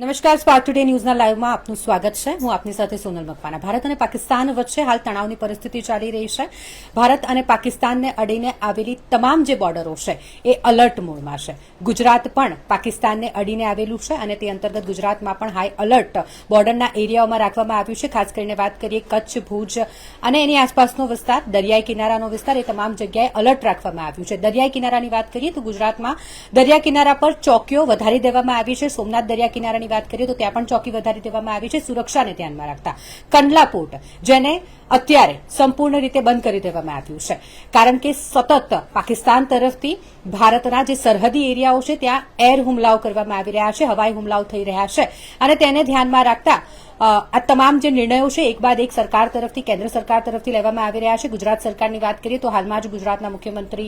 નમસ્કાર, spark today ન્યૂઝના લાઈવમાં આપનું સ્વાગત છે. હું આપની સાથે સોનલ મકવાના ભારત અને પાકિસ્તાન વચ્ચે હાલ તણાવની પરિસ્થિતિ ચાલી રહી છે. ભારત અને પાકિસ્તાનને અડીને આવેલી તમામ જે બોર્ડરો છે, એ અલર્ટ મોડમાં છે. ગુજરાત પણ પાકિસ્તાનને અડીને આવેલું છે અને તે અંતર્ગત ગુજરાતમાં પણ હાઈ અલર્ટ બોર્ડરના એરિયાઓમાં રાખવામાં આવ્યું છે. ખાસ કરીને વાત કરીએ કચ્છ, ભુજ અને એની આસપાસનો વિસ્તાર, દરિયાઈ કિનારાનો વિસ્તાર, એ તમામ જગ્યાએ અલર્ટ રાખવામાં આવ્યું છે. દરિયાઈ કિનારાની વાત કરીએ તો ગુજરાતમાં દરિયા કિનારા પર ચોકીઓ વધારી દેવામાં આવી છે. સોમનાથ દરિયા કિનારાની વાત કરીએ તો ત્યાં પણ ચોકી વધારી દેવામાં આવી છે, સુરક્ષાને ધ્યાનમાં રાખતા. કંડલા પોર્ટ જેને અત્યારે સંપૂર્ણ રીતે બંધ કરી દેવામાં આવ્યું છે. કારણ કે સતત પાકિસ્તાન તરફથી ભારતના જે સરહદી એરિયાઓ છે, ત્યાં એર હુમલાઓ કરવામાં આવી રહ્યા છે, હવાઈ હુમલાઓ થઈ રહ્યા છે. અને તેને ધ્યાનમાં રાખતા આ તમામ જે નિર્ણયો છે, એક બાદ એક સરકાર તરફથી, કેન્દ્ર સરકાર તરફથી લેવામાં આવી રહ્યા છે. ગુજરાત સરકારની વાત કરીએ તો હાલમાં જ ગુજરાતના મુખ્યમંત્રી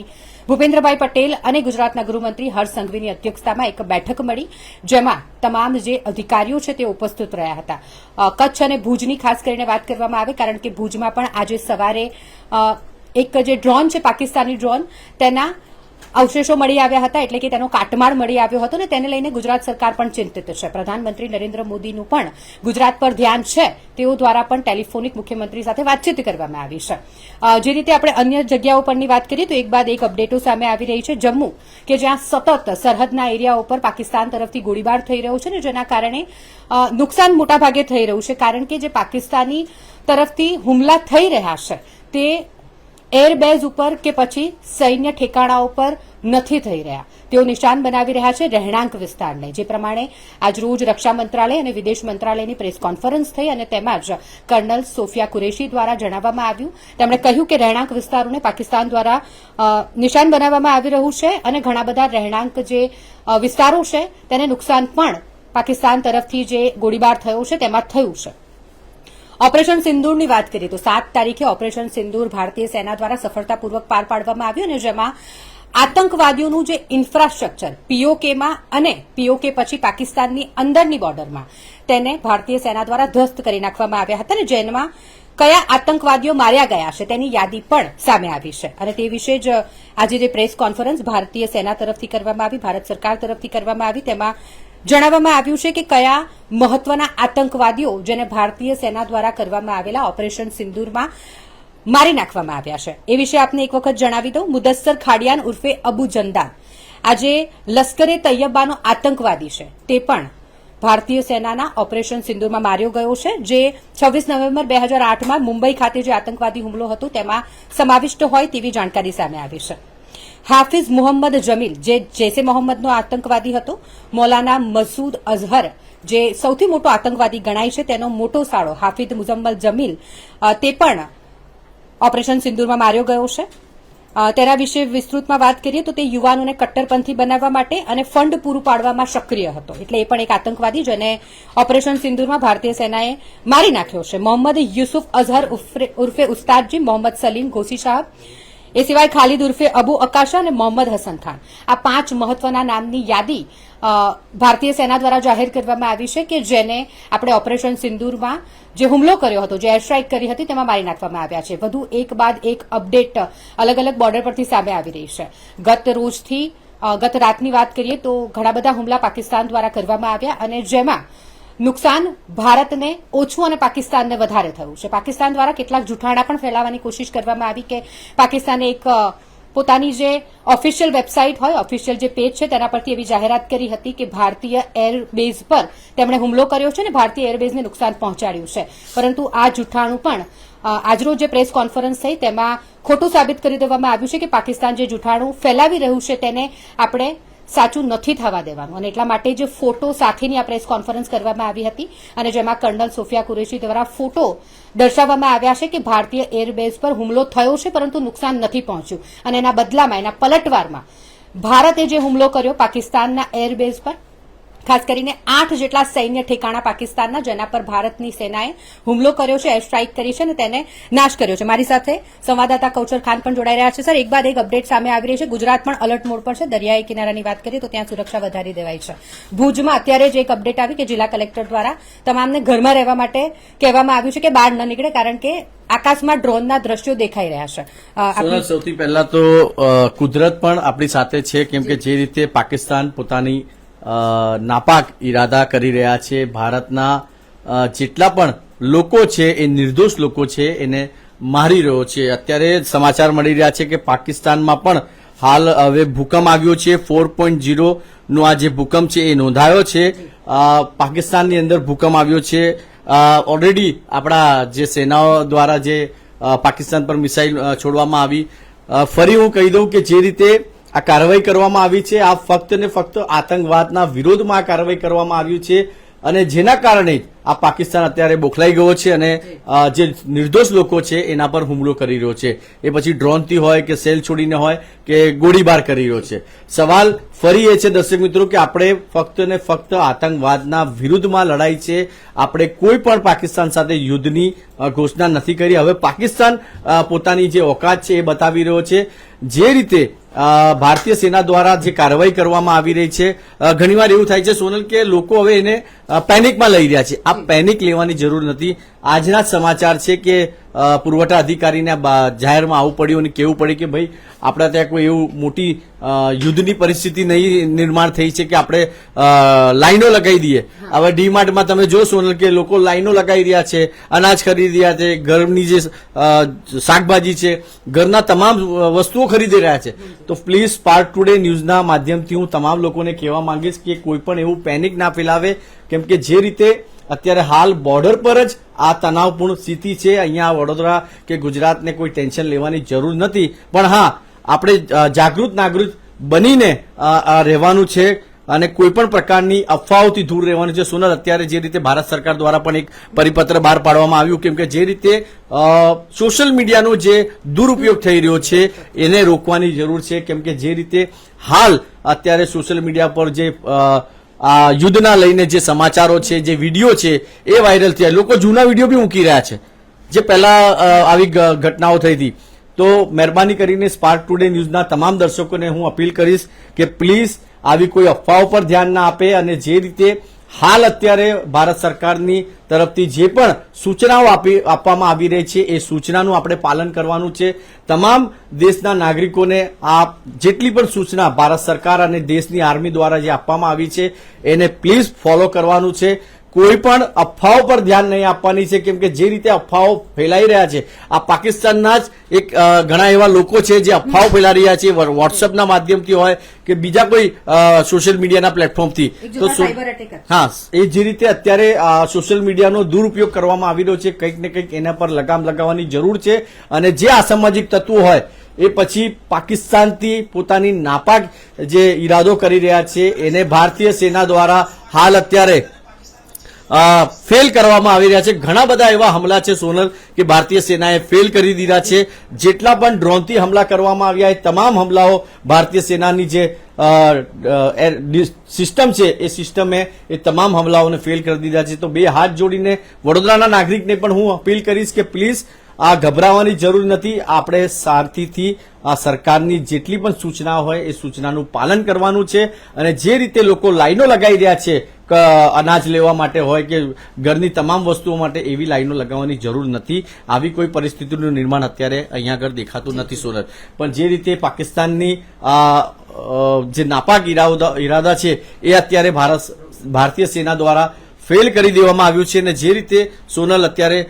ભૂપેન્દ્રભાઈ પટેલ અને ગુજરાતના ગૃહમંત્રી હર્ષ સંઘવીની અધ્યક્ષતામાં એક બેઠક મળી, જેમાં તમામ જે અધિકારીઓ છે તે ઉપસ્થિત રહ્યા હતા. કચ્છ અને ભુજની ખાસ કરીને વાત કરવામાં આવે, કારણ કે ભુજમાં પણ આજે સવારે એક જે ડ્રોન છે, પાકિસ્તાની ડ્રોન, તેના અવશેષો મળી આવ્યા હતા એટલે કે તેનો કાટમાળ મળી આવ્યો હતો ને તેને લઈને ગુજરાત સરકાર પણ ચિંતિત છે. પ્રધાનમંત્રી નરેન્દ્ર મોદીનું પણ ગુજરાત પર ધ્યાન છે. તેઓ દ્વારા પણ ટેલિફોનિક મુખ્યમંત્રી સાથે વાતચીત કરવામાં આવી છે. જે રીતે આપણે અન્ય જગ્યાઓ પરની વાત કરીએ તો એક બાદ એક અપડેટો સામે આવી રહી છે જમ્મુ, કે જ્યાં સતત સરહદના એરિયા ઉપર પાકિસ્તાન તરફથી ગોળીબાર થઈ રહ્યો છે ને જેના કારણે નુકસાન મોટાભાગે થઈ રહ્યું છે. કારણ કે જે પાકિસ્તાની તરફથી હુમલા થઈ રહ્યા છે, તે એરબેઝ ઉપર કે પછી સૈન્ય ઠેકાણાઓ પર નથી થઈ રહ્યા. તેઓ નિશાન બનાવી રહ્યા છે રહેણાંક વિસ્તારને, જે પ્રમાણે આજરોજ રક્ષા મંત્રાલય અને વિદેશ મંત્રાલયની પ્રેસ કોન્ફરન્સ થઈ અને તેમાં જ કર્નલ સોફિયા કુરેશી દ્વારા જણાવવામાં આવ્યું. તેમણે કહ્યું કે રહેણાંક વિસ્તારોને પાકિસ્તાન દ્વારા નિશાન બનાવવામાં આવી રહ્યું છે અને ઘણા બધા રહેણાંક જે વિસ્તારો છે તેને નુકસાન પણ પાકિસ્તાન તરફથી જે ગોળીબાર થયો છે તેમાં થયું છે. ઓપરેશન સિંદૂરની વાત કરીએ તો સાત તારીખે ઓપરેશન સિંદૂર ભારતીય સેના દ્વારા સફળતાપૂર્વક પાર પાડવામાં આવ્યું અને જેમાં આતંકવાદીઓનું જે ઇન્ફ્રાસ્ટ્રક્ચર, પીઓકેમાં અને પીઓકે પછી પાકિસ્તાનની અંદરની બોર્ડરમાં તેને ભારતીય સેના દ્વારા ધ્વસ્ત કરી નાખવામાં આવ્યા હતા અને જેમાં કયા આતંકવાદીઓ માર્યા ગયા છે તેની યાદી પણ સામે આવી છે. અને તે વિશે જ આજે જે પ્રેસ કોન્ફરન્સ ભારતીય સેના તરફથી કરવામાં આવી, ભારત સરકાર તરફથી કરવામાં આવી, તેમાં જણાવવામાં આવ્યું છે કે કયા મહત્વના આતંકવાદીઓ જેને ભારતીય સેના દ્વારા કરવામાં આવેલા ઓપરેશન સિંદૂરમાં મારી નાખવામાં આવ્યા છે. એ વિશે આપને એક વખત જણાવી દઉં. મુદસ્સર ખાડિયાન ઉર્ફે અબુ જંદા આજે લશ્કરે તૈયબાનો આતંકવાદી છે. તે પણ ભારતીય સેનાના ઓપરેશન સિંદૂરમાં માર્યો ગયો છે, જે છવ્વીસ નવેમ્બર બે હજાર આઠમાં મુંબઈ ખાતે જે આતંકવાદી હુમલો હતો, તેમાં સમાવિષ્ટ હોય તેવી જાણકારી સામે આવી છે. હાફિઝ મુહમ્મદ જમીલ, જે જૈસે મોહમ્મદનો આતંકવાદી હતો, મૌલાના મસૂદ અઝહર, જે સૌથી મોટો આતંકવાદી ગણાય છે, તેનો મોટો સાળો હાફિઝ મુઝમ્મલ જમીલ તે પણ ઓપરેશન સિંદૂરમાં માર્યો ગયો છે. તેના વિશે વિસ્તૃતમાં વાત કરીએ તો તે યુવાનોને કટ્ટરપંથી બનાવવા માટે અને ફંડ પૂરું પાડવામાં સક્રિય હતો. એટલે એ પણ એક આતંકવાદી જેને ઓપરેશન સિંદૂરમાં ભારતીય સેનાએ મારી નાખ્યો છે. મોહમ્મદ યુસુફ અઝહર ઉર્ફે- ઉર્ફે ઉસ્તાદજી, મોહમ્મદ સલીમ ઘોસી સાહેબ એ સિવાય ખાલિદ ઉર્ફે અબુ અકાશા અને મોહમ્મદ હસન ખાન. આ પાંચ મહત્વના નામની યાદી ભારતીય સેના દ્વારા જાહેર કરવામાં આવી છે કે જેને આપણે ઓપરેશન સિંદૂરમાં જે હુમલો કર્યો હતો, જે એર સ્ટ્રાઇક કરી હતી, તેમાં મારી નાખવામાં આવ્યા છે. વધુ એક બાદ એક અપડેટ અલગ અલગ બોર્ડર પરથી સામે આવી રહી છે. ગત રોજથી ગત રાતની વાત કરીએ તો ઘણા બધા હુમલા પાકિસ્તાન દ્વારા કરવામાં આવ્યા અને જેમાં નુકસાન ભારતને ઓછું અને પાકિસ્તાનને વધારે થયું છે. પાકિસ્તાન દ્વારા કેટલાક જૂઠાણા પણ ફેલાવવાની કોશિશ કરવામાં આવી કે પાકિસ્તાને એક પોતાની જે ઓફિશિયલ વેબસાઇટ હોય ઓફિશિયલ જે પેજ છે, તેના પરથી એવી જાહેરાત કરી હતી કે ભારતીય એરબેઝ પર તેમણે હુમલો કર્યો છે અને ભારતીય એરબેઝને નુકસાન પહોંચાડ્યું છે. પરંતુ આ જૂઠાણું પણ આજરોજ જે પ્રેસ કોન્ફરન્સ થઈ, તેમાં ખોટું સાબિત કરી દેવામાં આવ્યું છે કે પાકિસ્તાન જે જૂઠાણું ફેલાવી રહ્યું છે, તેને આપણે સાચું નથી થવા દેવાનું. અને એટલા માટે જે ફોટો સાથેની આ પ્રેસ કોન્ફરન્સ કરવામાં આવી હતી અને જેમાં કર્નલ સોફિયા કુરેશી દ્વારા ફોટો દર્શાવવામાં આવ્યા છે કે ભારતીય એરબેઝ પર હુમલો થયો છે, પરંતુ નુકસાન નથી પહોંચ્યું. અને એના બદલામાં, એના પલટવારમાં ભારતે જે હુમલો કર્યો પાકિસ્તાનના એરબેઝ પર ખાસ કરીને આઠ જેટલા સૈન્ય ઠેકાણા પાકિસ્તાનના જેના પર ભારતની સેનાએ હુમલો કર્યો છે એર સ્ટ્રાઇક કરી છે અને તેને નાશ કર્યો છે. મારી સાથે સંવાદદાતા કૌચર ખાન પણ જોડાઈ રહ્યા છે. સર એક બાદ એક અપડેટ સામે આવી રહી છે. ગુજરાત પણ અલર્ટ મોડ પર છે. દરિયાઈ કિનારાની વાત કરીએ તો ત્યાં સુરક્ષા વધારી દેવાઈ છે. ભુજમાં અત્યારે જ એક અપડેટ આવી કે જિલ્લા કલેક્ટર દ્વારા તમામને ઘરમાં રહેવા માટે કહેવામાં આવ્યું છે કે બહાર ન નીકળે કારણ કે આકાશમાં ડ્રોનના દ્રશ્યો દેખાઈ રહ્યા છે. સૌથી પહેલા તો કુદરત પણ આપણી સાથે છે કેમ કે જે રીતે પાકિસ્તાન પોતાની નાપાક ઈરાદા કરી રહ્યા છે. ભારતના જેટલા પણ લોકો છે, એ નિર્દોષ લોકો છે, એને મારી રહ્યો છે. અત્યારે સમાચાર મળી રહ્યા છે કે પાકિસ્તાનમાં પણ હાલ હવે ભૂકંપ આવ્યો છે. ફોર પોઈન્ટ ઝીરો નો આ જે ભૂકંપ છે એ નોંધાયો છે. પાકિસ્તાનની અંદર ભૂકંપ આવ્યો છે. ઓલરેડી આપણા જે સેનાઓ દ્વારા જે પાકિસ્તાન પર મિસાઇલ છોડવામાં આવી. ફરી હું કહી દઉં કે જે રીતે આ કાર્યવાહી કરવામાં આવી છે. આ ફક્ત ને ફક્ત આતંકવાદના વિરોધમાં આ કાર્યવાહી કરવામાં આવ્યું છે અને જેના કારણે જ આ પાકિસ્તાન અત્યારે બોખલાઈ ગયો છે અને જે. નિર્દોષ લોકો છે એના પર હુમલો કરી રહ્યો છે. એ પછી ડ્રોનથી હોય કે સેલ છોડીને હોય કે ગોળીબાર કરી રહ્યો છે. સવાલ ફરી એ છે દર્શક મિત્રો કે આપણે ફક્ત ને ફક્ત આતંકવાદના વિરુદ્ધમાં લડાઈ છે. આપણે કોઈ પણ પાકિસ્તાન સાથે યુદ્ધની ઘોષણા નથી કરી. હવે પાકિસ્તાન પોતાની જે ઓકાત છે એ બતાવી રહ્યો છે. જે રીતે ભારતીય સેના દ્વારા જે કાર્યવાહી કરવામાં આવી રહી છે ઘણીવાર એવું થાય છે સોનલ, કે લોકો હવે એને પેનિકમાં લઈ રહ્યા છે. આ પેનિક લેવાની જરૂર નથી. આજના સમાચાર છે કે પુરવઠા અધિકારીને જાહેરમાં આવવું પડ્યું અને કેવું પડ્યું કે ભાઈ આપણા ત્યાં કોઈ એવું મોટી યુદ્ધની પરિસ્થિતિ નહીં નિર્માણ થઈ છે કે આપણે લાઈનો લગાવી દઈએ. હવે ડીમાર્ટમાં તમે જોશો કે લોકો લાઈનો લગાવી રહ્યા છે અનાજ ખરીદી રહ્યા છે ઘરની જે શાકભાજી છે ઘરના તમામ વસ્તુઓ ખરીદી રહ્યા છે. તો પ્લીઝ પાર્ટ ટુડે ન્યૂઝના માધ્યમથી હું તમામ લોકોને કહેવા માંગીશ કે કોઈ પણ એવું પેનિક ના ફેલાવે કેમ કે જે રીતે અત્યારે હાલ બોર્ડર પર જ આ તણાવપૂર્ણ સ્થિતિ છે. અહીંયા વડોદરા કે ગુજરાતને કોઈ ટેન્શન લેવાની જરૂર નથી. પણ હા, આપણે જાગૃત નાગરિક બનીને રહેવાનું છે અને કોઈ પણ પ્રકારની અફવાઓથી દૂર રહેવાનું છે. સોનલ, અત્યારે જે રીતે ભારત સરકાર દ્વારા પણ એક પરિપત્ર બહાર પાડવામાં આવ્યું કેમ કે જે રીતે સોશિયલ મીડિયાનો જે દુરુપયોગ થઈ રહ્યો છે, એને રોકવાની જરૂર છે. કેમ કે જે રીતે હાલ અત્યારે સોશિયલ મીડિયા પર જે આ યુદ્ધના લઈને જે સમાચારો છે, જે વીડિયો છે, એ વાયરલ થયા. લોકો જૂના વીડિયો બી મૂકી રહ્યા છે. જે પહેલા આવી ઘટનાઓ થઈ હતી. તો મહેરબાની કરીને સ્પાર્ક ટુડે ન્યૂઝના તમામ દર્શકોને હું અપીલ કરીશ કે પ્લીઝ આવી કોઈ અફવાઓ પર ધ્યાન ના આપે અને જે રીતે હાલ અત્યારે ભારત સરકારની તરફથી જે પણ સૂચનાઓ આપી, આપવામાં આવી રહી છે, એ સૂચનાનું આપણે પાલન કરવાનું છે. તમામ દેશના નાગરિકોને આ જેટલી પણ સૂચના ભારત સરકાર અને દેશની આર્મી દ્વારા જે આપવામાં આવી છે, એને પ્લીઝ ફોલો કરવાનું છે. કોઈ પણ અફવાઓ પર ધ્યાન નહીં આપવાની છે કેમ કે જે રીતે અફવાઓ ફેલાઈ રહ્યા છે આ પાકિસ્તાનના જ એક ઘણા એવા લોકો છે જે અફવાઓ ફેલાઈ રહ્યા છે વોટ્સઅપના માધ્યમથી હોય કે બીજા કોઈ સોશિયલ મીડિયાના પ્લેટફોર્મથી જ. હા એ જે રીતે અત્યારે સોશિયલ મીડિયાનો દુરુપયોગ કરવામાં આવી રહ્યો છે કંઈક ને કંઈક એના પર લગામ લગાવવાની જરૂર છે અને જે અસામાજિક તત્વો હોય એ પછી પાકિસ્તાનથી પોતાની નાપાક જે ઈરાદો કરી રહ્યા છે એને ભારતીય સેના દ્વારા હાલ અત્યારે ફેલ કરવામાં આવી રહ્યા છે. ઘણા બધા એવા હમલા છે, સોનલ, કે ભારતીય સેનાએ ફેલ કરી દીધા છે. જેટલા પણ ડ્રોનથી હમલા કરવામાં આવ્યા એ તમામ હમલાઓ ભારતીય સેનાની જે સિસ્ટમ છે, એ સિસ્ટમે એ તમામ હમલાઓને ફેલ કરી દીધા છે. તો બે હાથ જોડીને વડોદરાના નાગરિકને પણ હું અપીલ કરીશ કે પ્લીઝ આ ગભરાવાની જરૂર નથી. આપણે શાંતિથી આ સરકારની જેટલી પણ સૂચના હોય એ સૂચનાનું પાલન કરવાનું છે અને જે રીતે લોકો લાઈનો લગાવી રહ્યા છે અનાજ લેવા માટે હોય કે ઘરની તમામ વસ્તુઓ માટે એવી લાઈનો લગાવવાની જરૂર નથી. આવી કોઈ પરિસ્થિતિનું નિર્માણ અત્યારે અહીંયા આગળ દેખાતું નથી સુરત પણ જે રીતે પાકિસ્તાનની જે નાપાક ઈરાદા છે, એ અત્યારે ભારત, ભારતીય સેના દ્વારા ફેલ કરી દેવામાં આવ્યું છે અને જે રીતે સોનલ અત્યારે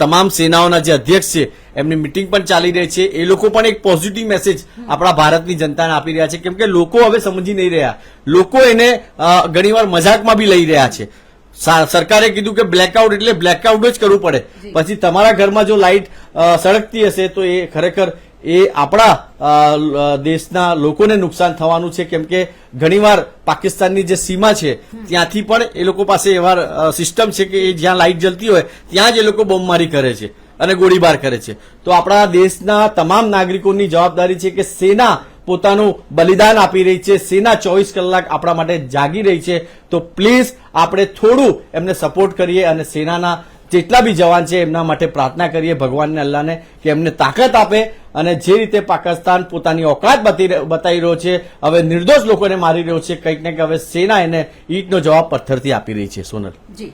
તમામ સેનાઓના જે અધ્યક્ષ છે એમની મિટિંગ પણ ચાલી રહી છે. એ લોકો પણ એક પોઝિટિવ મેસેજ આપણા ભારતની જનતાને આપી રહ્યા છે. કેમ કે લોકો હવે સમજી નહીં રહ્યા. લોકો એને ઘણીવાર મજાકમાં બી લઈ રહ્યા છે. સરકારે કીધું કે બ્લેકઆઉટ એટલે બ્લેકઆઉટ જ કરવું પડે. પછી તમારા ઘરમાં જો લાઇટ સળગતી હશે તો એ ખરેખર એ આપણા દેશના લોકોને નુકસાન થવાનું છે. કેમ કે ઘણીવાર પાકિસ્તાનની જે સીમા છે, ત્યાંથી પણ એ લોકો પાસે એવા સિસ્ટમ છે કે એ જ્યાં લાઇટ જલતી હોય, ત્યાં જ એ લોકો બોમ્બમારી કરે છે અને ગોળીબાર કરે છે. તો આપણા દેશના તમામ નાગરિકોની જવાબદારી છે કે સેના પોતાનું બલિદાન આપી રહી છે, સેના ચોવીસ કલાક આપણા માટે જાગી રહી છે. તો પ્લીઝ આપણે થોડું એમને સપોર્ટ કરીએ અને સેનાના જેટલા બી જવાન છે, એમના માટે પ્રાર્થના કરીએ ભગવાનને, અલ્લાહને, કે એમને તાકાત આપે અને જે રીતે પાકિસ્તાન પોતાની ઓકાત બતી બતાવી રહ્યો છે, હવે નિર્દોષ લોકોને મારી રહ્યો છે, કંઈક ને કંઈક હવે સેના એને ઈટનો જવાબ પથ્થરથી આપી રહી છે, સોનલ. જી.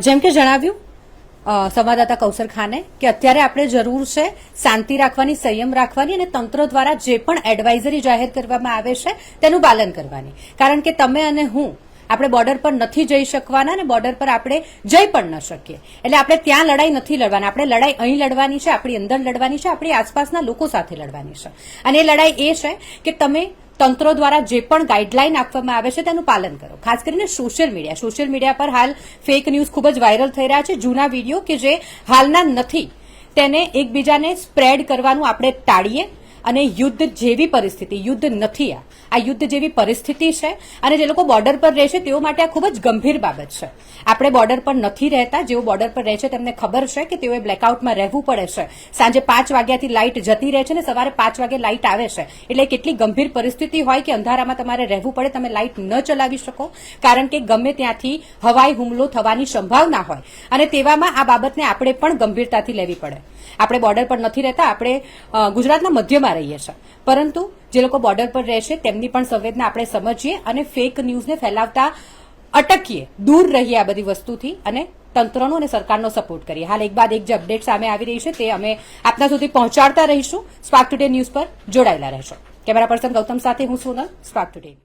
જેમ કે જણાવ્યું સંવાદદાતા કૌશર ખાને, કે અત્યારે આપણે જરૂર છે શાંતિ રાખવાની, સંયમ રાખવાની અને તંત્ર દ્વારા જે પણ એડવાઇઝરી જાહેર કરવામાં આવે છે, તેનું પાલન કરવાની. કારણ કે તમે અને હું આપણે બોર્ડર પર નથી જઈ શકવાના અને બોર્ડર પર આપણે જઈ પણ ન શકીએ. એટલે આપણે ત્યાં લડાઈ નથી લડવાના. આપણે લડાઈ અહીં લડવાની છે, આપણી અંદર લડવાની છે, આપણી આસપાસના લોકો સાથે લડવાની છે. અને એ લડાઈ એ છે કે તમે તંત્રો દ્વારા જે પણ ગાઈડલાઈન આપવામાં આવે છે તેનું પાલન કરો. ખાસ કરીને સોશિયલ મીડિયા સોશિયલ મીડિયા પર હાલ ફેક ન્યૂઝ ખૂબ જ વાયરલ થઈ રહ્યા છે. જૂના વીડિયો કે જે હાલના નથી, તેને એકબીજાને સ્પ્રેડ કરવાનું આપણે ટાળીએ. અને યુદ્ધ જેવી પરિસ્થિતિ, યુદ્ધ નથી આ. આ યુદ્ધ જેવી પરિસ્થિતિ છે અને જે લોકો બોર્ડર પર રહે છે તેઓ માટે આ ખૂબ જ ગંભીર બાબત છે. આપણે બોર્ડર પર નથી રહેતા, જેઓ બોર્ડર પર રહે છે તેમને ખબર છે કે તેઓએ બ્લેકઆઉટમાં રહેવું પડે છે. સાંજે પાંચ વાગ્યાથી લાઇટ જતી રહે છે અને સવારે પાંચ વાગે લાઇટ આવે છે. એટલે કેટલી ગંભીર પરિસ્થિતિ હોય કે અંધારામાં તમારે રહેવું પડે, તમે લાઇટ ન ચલાવી શકો. કારણ કે ગમે ત્યાંથી હવાઈ હુમલો થવાની સંભાવના હોય. અને તેવામાં આ બાબતને આપણે પણ ગંભીરતાથી લેવી પડે. આપણે બોર્ડર પર નથી રહેતા, આપણે ગુજરાતના મધ્યમાં રહીએ છીએ. પરંતુ જે લોકો બોર્ડર પર રહેશે, તેમની પણ સંવેદના આપણે સમજીએ અને ફેક ન્યૂઝને ફેલાવતા અટકીએ. દૂર રહીએ આ બધી વસ્તુથી અને તંત્રનો અને સરકારનો સપોર્ટ કરીએ. હાલ એક બાદ એક જે અપડેટ સામે આવી રહી છે, તે અમે આપના સુધી પહોંચાડતા રહીશું. સ્પાર્ક ટુડે ન્યૂઝ પર જોડાયેલા રહેશો. કેમેરા પર્સન ગૌતમ સાથે હું સોનલ સ્પાર્ક ટુડે